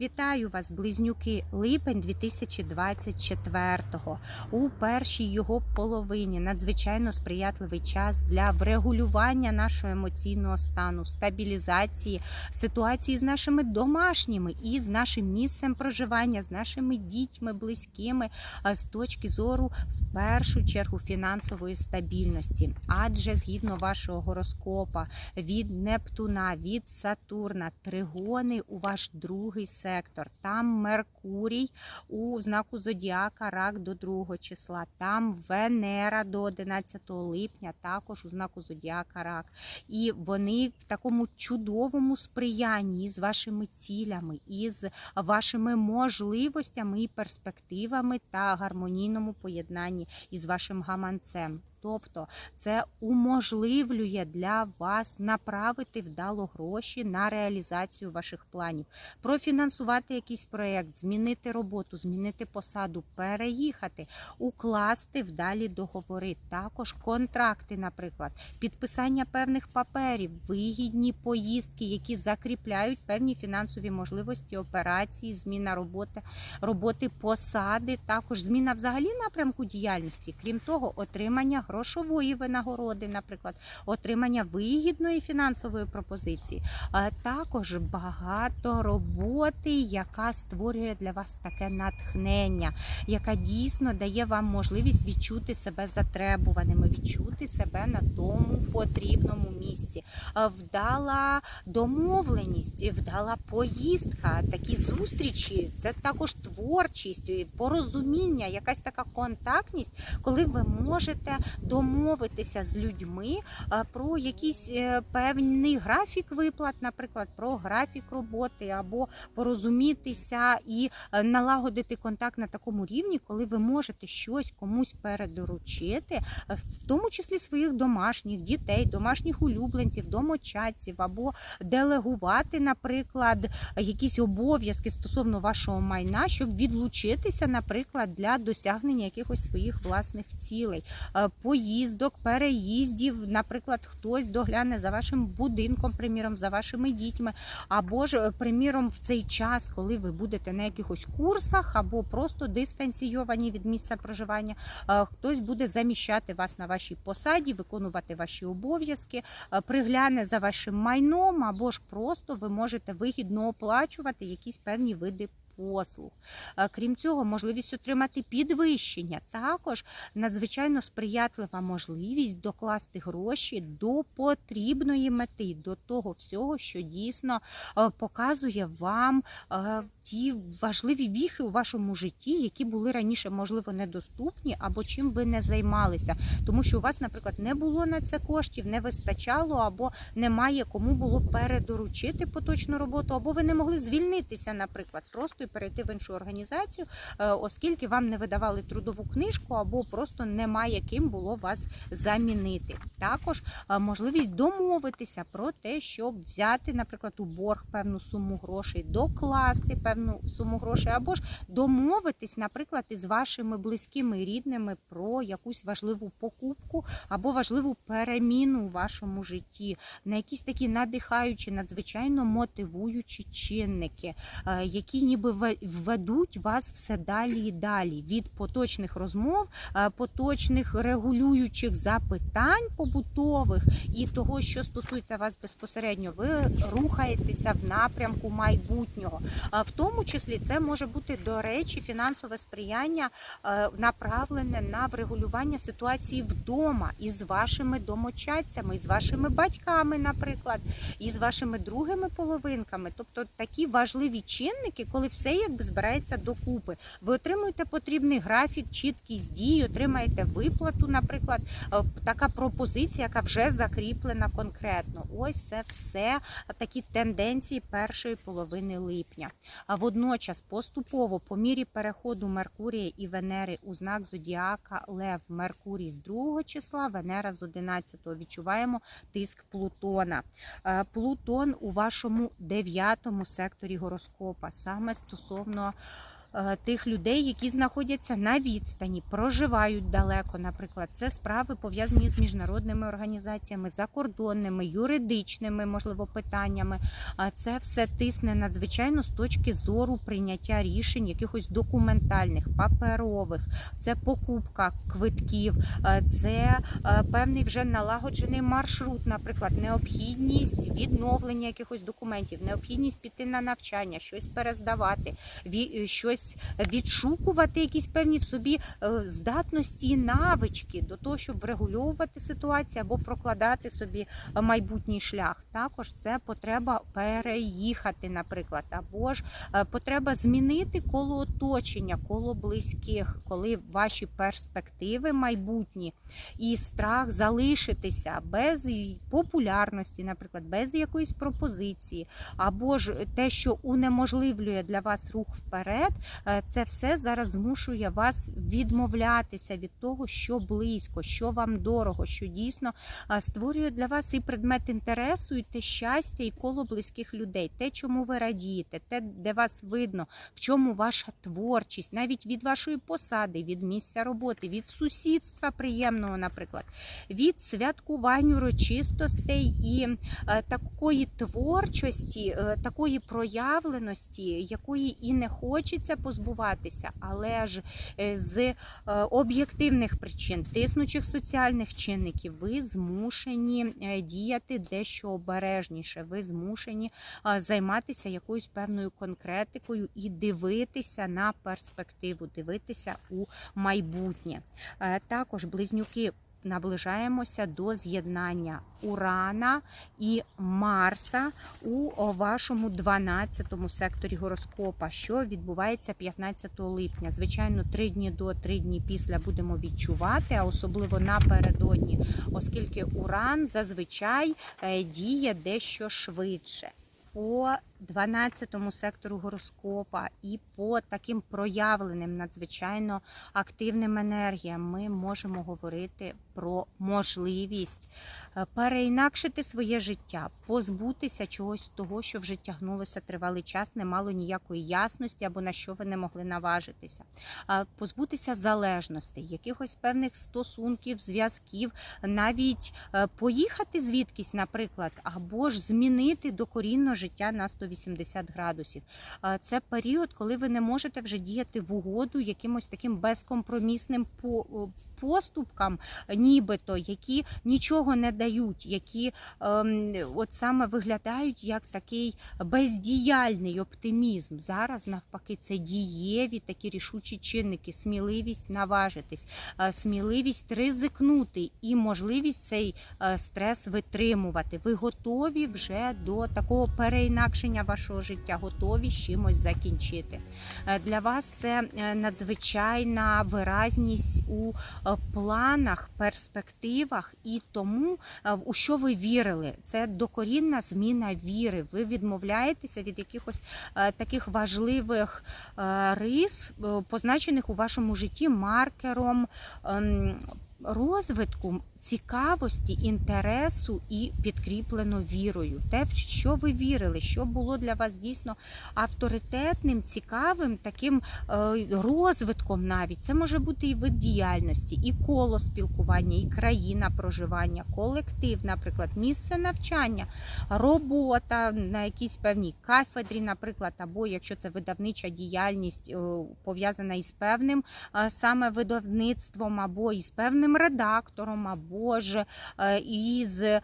Вітаю вас, близнюки, липень 2024-го. У першій його половині надзвичайно сприятливий час для врегулювання нашого емоційного стану, стабілізації ситуації з нашими домашніми і з нашим місцем проживання, з нашими дітьми, близькими, з точки зору в першу чергу фінансової стабільності. Адже згідно вашого гороскопа від Нептуна, від Сатурна, тригони у ваш другий сектор. Там Меркурій у знаку Зодіака, рак до 2 числа. Там Венера до 11 липня, також у знаку Зодіака рак. І вони в такому чудовому сприянні з вашими цілями, і з вашими можливостями і перспективами та гармонійному поєднанні із вашим гаманцем. Тобто це уможливлює для вас направити вдало гроші на реалізацію ваших планів, профінансувати якийсь проєкт, змінити роботу, змінити посаду, переїхати, укласти вдалі договори. Також контракти, наприклад, підписання певних паперів, вигідні поїздки, які закріпляють певні фінансові можливості, операції, зміна роботи, роботи посади, також зміна взагалі напрямку діяльності. Крім того, отримання грошової винагороди, наприклад, отримання вигідної фінансової пропозиції, а також багато роботи, яка створює для вас таке натхнення, яка дійсно дає вам можливість відчути себе затребуваними, відчути себе на тому потрібному місці. Вдала домовленість, вдала поїздка, такі зустрічі, це також творчість, порозуміння, якась така контактність, коли ви можете домовитися з людьми про якийсь е, певний графік виплат, наприклад, про графік роботи, або порозумітися і е, налагодити контакт на такому рівні, коли ви можете щось комусь передоручити, е, в тому числі своїх домашніх дітей, домашніх улюбленців, домочадців, або делегувати, наприклад, якісь обов'язки стосовно вашого майна, щоб відлучитися, наприклад, для досягнення якихось своїх власних цілей, Е, поїздок, переїздів. Наприклад, хтось догляне за вашим будинком, приміром, за вашими дітьми, або ж, е, приміром, в цей час, коли ви будете на якихось курсах, або просто дистанційовані від місця проживання, е, хтось буде заміщати вас на вашій посаді, виконувати ваші обов'язки, е, пригляне за вашим майном, або ж просто ви можете вигідно оплачувати якісь певні види. Послуг, Е, крім цього, можливість отримати підвищення. Також надзвичайно сприятлива можливість докласти гроші до потрібної мети, до того всього, що дійсно е, показує вам е, ті важливі віхи у вашому житті, які були раніше, можливо, недоступні, або чим ви не займалися, тому що у вас, наприклад, не було на це коштів, не вистачало, або немає кому було передоручити поточну роботу, або ви не могли звільнитися, наприклад, просто і перейти в іншу організацію, е, оскільки вам не видавали трудову книжку, або просто немає ким було вас замінити. Також е, можливість домовитися про те, щоб взяти, наприклад, у борг певну суму грошей, докласти певну суму грошей, або ж домовитись, наприклад, із вашими близькими рідними про якусь важливу покупку або важливу переміну у вашому житті, на якісь такі надихаючі, надзвичайно мотивуючі чинники, е, які ніби ве- введуть вас все далі і далі від поточних розмов, е, поточних регулюючих запитань побутових і того, що стосується вас безпосередньо, ви рухаєтеся в напрямку майбутнього. А в тому числі це може бути, до речі, фінансове сприяння е, направлене на врегулювання ситуації вдома із вашими домочадцями, із вашими батьками, наприклад, і з вашими другими половинками. Тобто такі важливі чинники, коли все якби збирається докупи. Ви отримуєте потрібний графік, чіткість дій, отримаєте виплату, наприклад, Е, така пропозиція, яка вже закріплена конкретно. Ось це все такі тенденції першої половини липня. А водночас поступово, по мірі переходу Меркурія і Венери у знак Зодіака Лев Меркурій з 2 числа, Венера з 11-го відчуваємо тиск Плутона. Е, Плутон у вашому дев'ятому секторі гороскопа, саме стосовно тих людей, які знаходяться на відстані, проживають далеко. Наприклад, це справи пов'язані з міжнародними організаціями, закордонними, юридичними, можливо, питаннями. А це все тисне надзвичайно з точки зору прийняття рішень, якихось документальних, паперових. Це покупка квитків, е, це е, певний вже налагоджений маршрут, наприклад, необхідність відновлення якихось документів, необхідність піти на навчання, щось перездавати, ві- щось відшукувати, якісь певні в собі е, здатності і навички до того, щоб врегульовувати ситуацію або прокладати собі е, майбутній шлях. Також це потреба переїхати, наприклад, або ж е, потреба змінити коло оточення, коло близьких, коли ваші перспективи майбутні і страх залишитися без популярності, наприклад, без якоїсь пропозиції, або ж те, що унеможливлює для вас рух вперед, це все зараз змушує вас відмовлятися від того, що близько, що вам дорого, що дійсно е, створює для вас і предмет інтересу, і те щастя, і коло близьких людей, те, чому ви радієте, те, де вас видно, в чому ваша творчість, навіть від вашої посади, від місця роботи, від сусідства приємного, наприклад, від святкувань урочистостей і е, такої творчості, е, такої проявленості, якої і не хочеться позбуватися, але ж е, з е, об'єктивних причин, тиснучих соціальних чинників, ви змушені е, діяти дещо обережніше. Ви змушені займатися якоюсь певною конкретикою і дивитися на перспективу, дивитися у майбутнє. Також близнюки. Наближаємося до з'єднання Урана і Марса у вашому 12-му секторі гороскопа, що відбувається 15 липня. Звичайно, три дні до, три дні після будемо відчувати, а особливо напередодні, оскільки Уран зазвичай е, діє дещо швидше. По 12-му сектору гороскопа і по таким проявленим надзвичайно активним енергіям ми можемо говорити про можливість е, переінакшити своє життя, позбутися чогось того, що вже тягнулося тривалий час, не мало ніякої ясності або на що ви не могли наважитися, позбутися залежностей, якихось певних стосунків, зв'язків, навіть е, поїхати звідкись, наприклад, або ж змінити докорінно життя на 180 градусів. Це період, коли ви не можете вже діяти в угоду якимось таким безкомпромісним по- поступкам, нібито, які нічого не дають, які ем, от саме виглядають як такий бездіяльний оптимізм. Зараз навпаки, це дієві такі рішучі чинники, сміливість наважитись, е, сміливість ризикнути і можливість цей е, стрес витримувати. Ви готові вже до такого переінакшення вашого життя, готові з чимось закінчити. Е, Для вас це надзвичайна виразність у планах, перспективах і тому, е, у що ви вірили. Це докорінна зміна віри. Ви відмовляєтеся від якихось е, таких важливих е, рис, позначених у вашому житті маркером. ем, Розвитку цікавості, інтересу і підкріплено вірою. Те, в що ви вірили, що було для вас дійсно авторитетним, цікавим, таким е, розвитком навіть. Це може бути і вид діяльності, і коло спілкування, і країна проживання, колектив, наприклад, місце навчання, робота на якійсь певній кафедрі, наприклад, або якщо це видавнича діяльність е, пов'язана із певним е, саме видавництвом, або із певним редактором, або ж е, із е,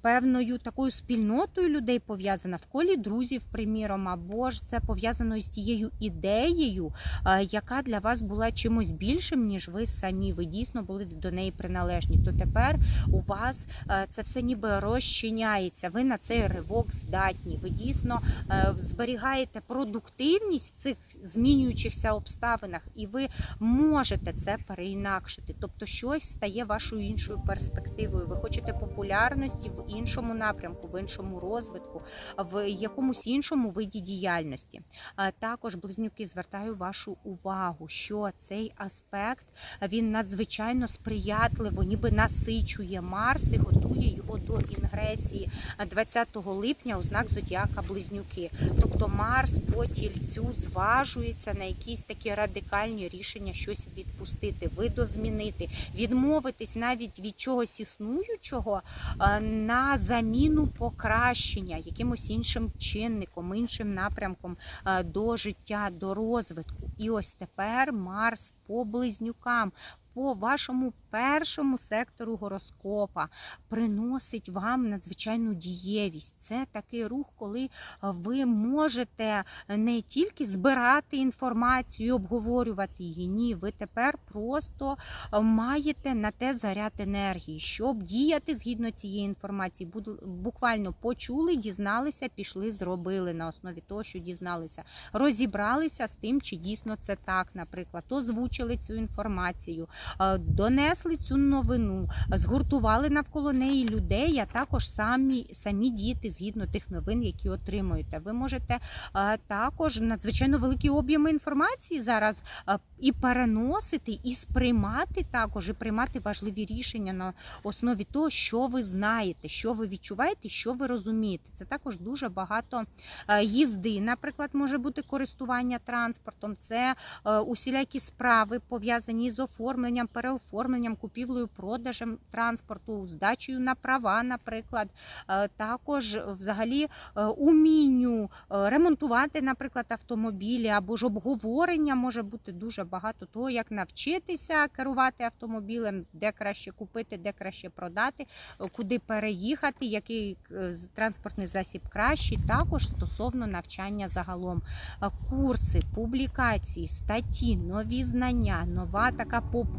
певною такою спільнотою людей пов'язана в колі друзів, приміром, або ж це пов'язано із тією ідеєю, е, яка для вас була чимось більшим, ніж ви самі. Ви дійсно були до неї приналежні. То тепер у вас це все ніби розчиняється. Ви на цей ривок здатні. Ви дійсно зберігаєте продуктивність в цих змінюючихся обставинах, і ви можете це переінакшити. Тобто, щось стає вашою іншою перспективою. Ви хочете популярності в іншому напрямку, в іншому розвитку, в якомусь іншому виді діяльності. Також близнюки звертаю вашу увагу, що цей аспект він надзвичайно сприятливо, ніби насичує Марс і готує його до інгресії 20 липня у знак зодіака Близнюки. Тобто Марс по тільцю зважується на якісь такі радикальні рішення, щось відпустити, видозмінити, відмовитись навіть від чогось існуючого е, на заміну покращення якимось іншим чинником, іншим напрямком е, до життя, до розвитку. І ось тепер Марс по близнюкам. По вашому першому сектору гороскопа приносить вам надзвичайну дієвість. Це такий рух, коли ви можете не тільки збирати інформацію, обговорювати її. Ні, ви тепер просто маєте на те заряд енергії, щоб діяти згідно цієї інформації. Буквально почули, дізналися, пішли, зробили на основі того, що дізналися. Розібралися з тим, чи дійсно це так, наприклад, озвучили цю інформацію, донесли цю новину, згуртували навколо неї людей, а також самі, самі діяти згідно тих новин, які отримуєте. Ви можете е, також надзвичайно великі об'єми інформації зараз е, і переносити, і сприймати також, і приймати важливі рішення на основі того, що ви знаєте, що ви відчуваєте, що ви розумієте. Це також дуже багато е, їзди, наприклад, може бути користування транспортом. Це е, усілякі справи пов'язані з оформленням, переоформленням, купівлею, продажем транспорту, здачею на права, наприклад, Е, також взагалі е, умінню е, ремонтувати, наприклад, автомобілі або ж обговорення може бути дуже багато того, як навчитися керувати автомобілем, де краще купити, де краще продати, куди переїхати, який транспортний засіб кращий. Також стосовно навчання загалом. Курси, публікації, статті, нові знання, нова така популярність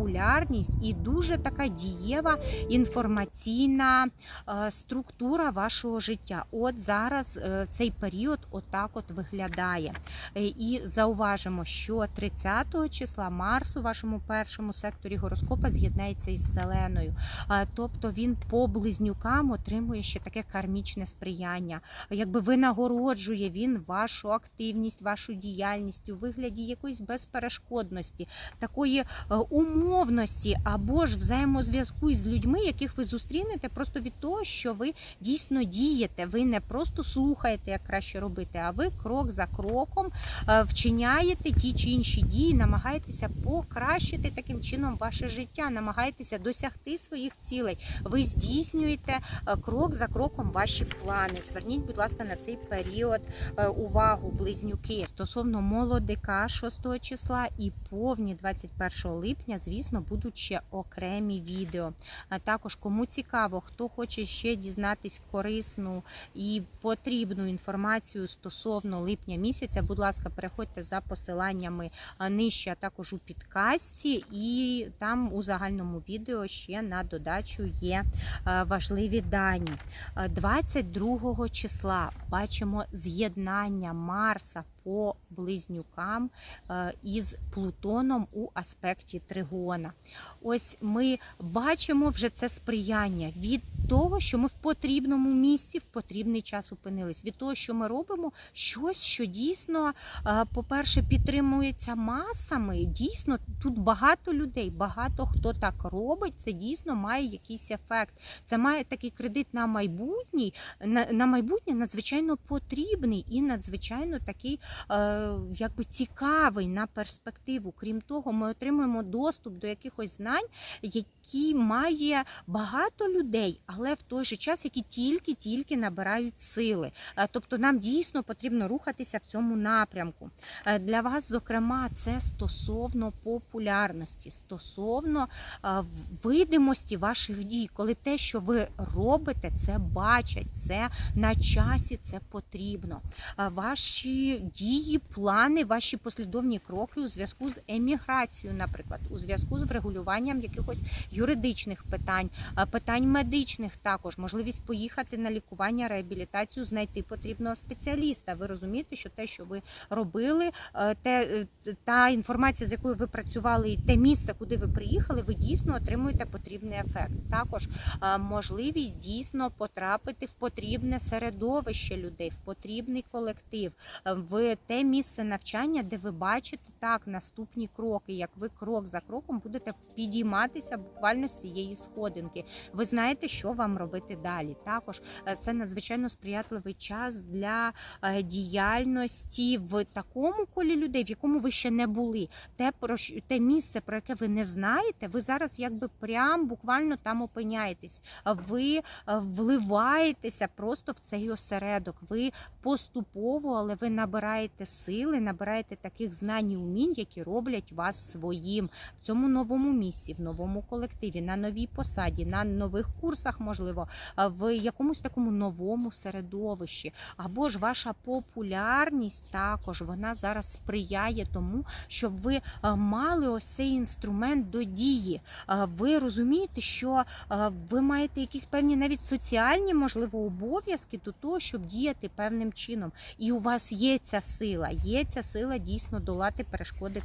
і дуже така дієва інформаційна е, структура вашого життя. От зараз е, цей період отак от виглядає. Е, І зауважимо, що 30 числа Марс у вашому першому секторі гороскопа з'єднається із Селеною. Тобто він по близнюкам отримує ще таке кармічне сприяння. Якби винагороджує він вашу активність, вашу діяльність у вигляді якоїсь безперешкодності, такої е, умовності або ж взаємозв'язку із людьми, яких ви зустрінете, просто від того, що ви дійсно дієте. Ви не просто слухаєте, як краще робити, а ви крок за кроком е, вчиняєте ті чи інші дії, намагаєтеся покращити таким чином ваше життя, намагаєтеся досягти своїх цілей. Ви здійснюєте е, крок за кроком ваші плани. Зверніть, будь ласка, на цей період е, увагу, близнюки стосовно молодика 6 числа і повні 21 липня, звісно, будуть ще окремі відео. А також кому цікаво, хто хоче ще дізнатись корисну і потрібну інформацію стосовно липня місяця, будь ласка, переходьте за посиланнями нижче, а також у підкасті, і там у загальному відео ще на додачу є важливі дані. Е, 22 числа бачимо з'єднання Марса по близнюкам е, із Плутоном у аспекті Тригона. Ось ми бачимо вже це сприяння від того, що ми в потрібному місці в потрібний час опинились, від того, що ми робимо щось, що дійсно, е, по-перше, підтримується масами. Дійсно, тут багато людей, багато хто так робить. Це дійсно має якийсь ефект. Це має такий кредит на майбутній, на, на майбутнє надзвичайно потрібний і надзвичайно такий, е, якби цікавий на перспективу. Крім того, ми отримуємо доступ до якихось знань, які має багато людей, але в той же час, які тільки-тільки набирають сили. Е, Тобто нам дійсно потрібно рухатися в цьому напрямку. Е, Для вас, зокрема, це стосовно популярності, стосовно е, видимості ваших дій, коли те, що ви робите, це бачать, це на часі, це потрібно. Ваші дії, плани, ваші послідовні кроки у зв'язку з еміграцією, наприклад, у зв'язку з врегулюванням якихось юридичних питань, питань медичних також, можливість поїхати на лікування, реабілітацію, знайти потрібного спеціаліста. Ви розумієте, що те, що ви робили, е, те, е, та інформація, з якою ви працювали, і те місце, куди ви приїхали, ви дійсно отримуєте потрібний ефект. Також можливість дійсно потрапити в потрібне середовище людей, в потрібний колектив, е, в те місце навчання, де ви бачите так наступні кроки, як ви крок за кроком будете підійматися буквально з цієї сходинки. Ви знаєте, що вам робити далі. Також е, це надзвичайно сприятливий час для е, діяльності в такому колі людей, в якому ви ще не були. Те про те місце, про яке ви не знаєте, ви зараз якби прям буквально там опиняєтесь. Ви е, вливаєтеся просто в цей осередок. Ви поступово, але ви набираєте сили, набираєте таких знань і які роблять вас своїм в цьому новому місці, в новому колективі, на новій посаді, на нових курсах, можливо, в якомусь такому новому середовищі. Або ж ваша популярність також вона зараз сприяє тому, щоб ви мали ось цей інструмент до дії. Ви розумієте, що ви маєте якісь певні навіть соціальні, можливо, обов'язки до того, щоб діяти певним чином. І у вас є ця сила, є ця сила дійсно долати перешкоди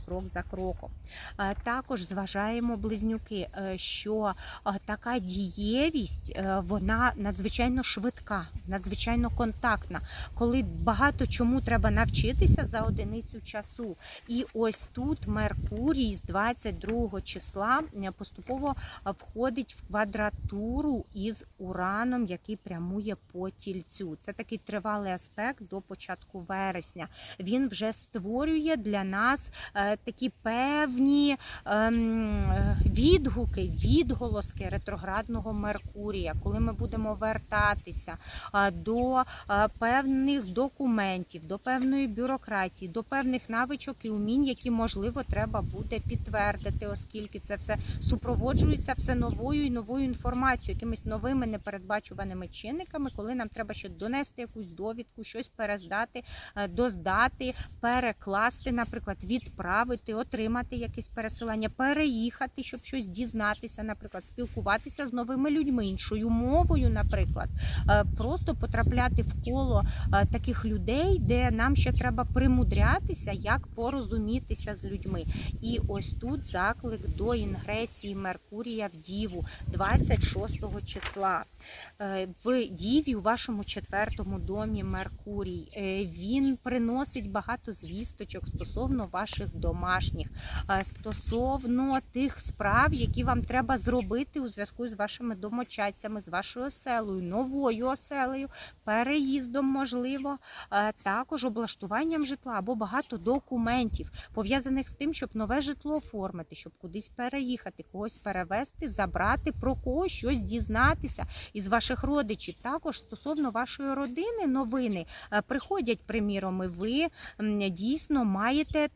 крок за кроком. Е, Також зважаємо близнюки, е, що е, така дієвість вона надзвичайно швидка, надзвичайно контактна, коли багато чому треба навчитися за одиницю часу. І ось тут Меркурій з 22 числа поступово входить в квадратуру із Ураном, який прямує по тільцю. Це такий тривалий аспект до початку вересня. Він вже створює для нас е, такі певні ем, відгуки, відголоски ретроградного Меркурія, коли ми будемо вертатися е, до е, певних документів, до певної бюрократії, до певних навичок і умінь, які можливо треба буде підтвердити, оскільки це все супроводжується все новою і новою інформацією, якимись новими непередбачуваними чинниками, коли нам треба ще донести якусь довідку, щось перездати, доздати, перекласти, наприклад, відправити, отримати якесь пересилання, переїхати, щоб щось дізнатися, наприклад, спілкуватися з новими людьми, іншою мовою, наприклад, Е, просто потрапляти в коло е, таких людей, де нам ще треба примудрятися, як порозумітися з людьми. І ось тут заклик до інгресії Меркурія в Діву 26 числа. Е, В Діві у вашому четвертому домі Меркурій. Він приносить багато звісточок стосовно ваших домашніх, е, стосовно тих справ, які вам треба зробити у зв'язку з вашими домочадцями, з вашою оселею, новою оселею, переїздом, можливо, е, також облаштуванням житла або багато документів, пов'язаних з тим, щоб нове житло оформити, щоб кудись переїхати, когось перевезти, забрати, про когось щось дізнатися із ваших родичів. Також стосовно вашої родини новини е, приходять, приміром, і ви дійсно маєте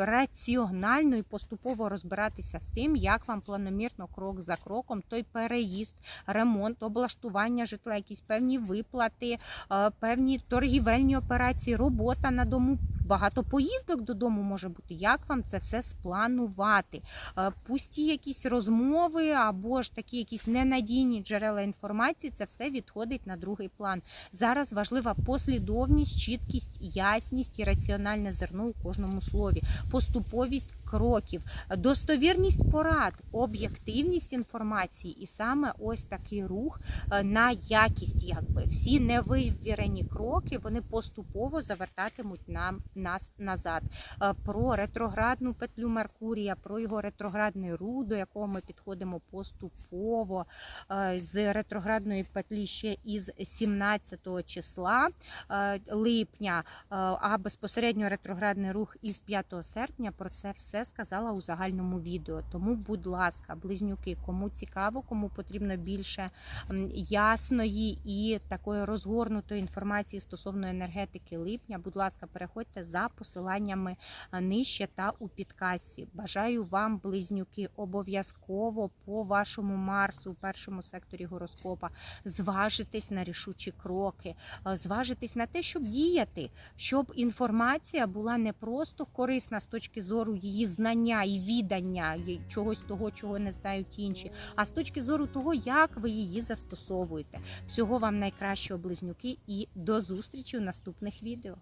раціонально і поступово розбиратися з тим, як вам планомірно крок за кроком той переїзд, ремонт, облаштування житла, якісь певні виплати, е, певні торгівельні операції, робота на дому. Багато поїздок додому може бути. Як вам це все спланувати? Е, Пусті якісь розмови або ж такі якісь ненадійні джерела інформації, це все відходить на другий план. Зараз важлива послідовність, чіткість, ясність і раціональне зерно у кожному слові, поступовість кроків, достовірність порад, об'єктивність інформації, і саме ось такий рух е, на якість, якби всі невивірені кроки вони поступово завертатимуть нам нас назад. Е, Про ретроградну петлю Меркурія, про його ретроградний рух, до якого ми підходимо поступово е, з ретроградної петлі ще із 17 числа е, липня, а безпосередньо ретроградний рух із 5 серпня. Про це все сказала у загальному відео. Тому, будь ласка, близнюки, кому цікаво, кому потрібно більше ясної і такої розгорнутої інформації стосовно енергетики липня, будь ласка, переходьте за посиланнями нижче та у підкасті. Бажаю вам, близнюки, обов'язково по вашому Марсу у першому секторі гороскопа зважитись на рішучі кроки, зважитись на те, щоб діяти, щоб інформація була не просто корисна з точки зору її знання і відання чогось того, чого не знають інші, а з точки зору того, як ви її застосовуєте. Всього вам найкращого, близнюки, і до зустрічі у наступних відео.